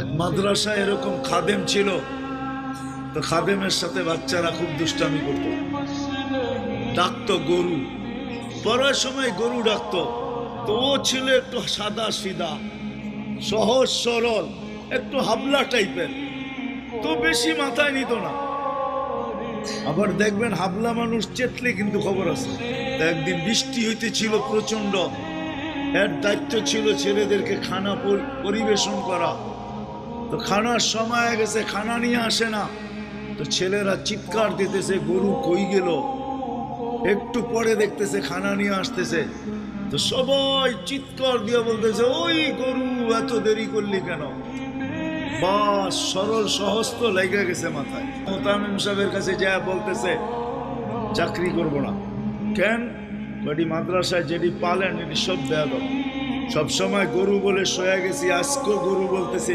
এক মাদ্রাসায় এরকম খাদেম ছিল, তো খাদেমের সাথে বাচ্চারা খুব দুষ্টামি করত। ডাকতো গরু। পড়ার সময় গরু ডাকতো। তো ও ছিল একটু সাদা সিধা সহজ, সরল, একটু হাবলা টাইপের। তো বেশি মাথায় নিত না। আবার দেখবেন হাবলা মানুষ চেতলে কিন্তু খবর আছে। একদিন বৃষ্টি হইতেছিল প্রচণ্ড এর দায়িত্ব ছিল ছেলেদেরকে খানা পরিবেশন করা। তো খানার সময় গেছে, খানা নিয়ে আসে না। তো ছেলেরা চিৎকার দিতেছে, গরু কই গেল? একটু পরে দেখতেছে খানা নিয়ে আসতেছে। তো সবাই চিৎকার দিয়ে বলতেছে, ওই গরু এত দেরি করলি কেন? বাস সরল সহস্ত লেগে গেছে মাথায়। মোতামিম সাহেবের কাছে যা বলতেছে, চাকরি করব না। কেন? বাড়ি মাদ্রাসায় যেটি পালেন, এটি সব দেয়া সবসময় গরু বলে শোয়া গেছি, আজকেও গরু বলতেছি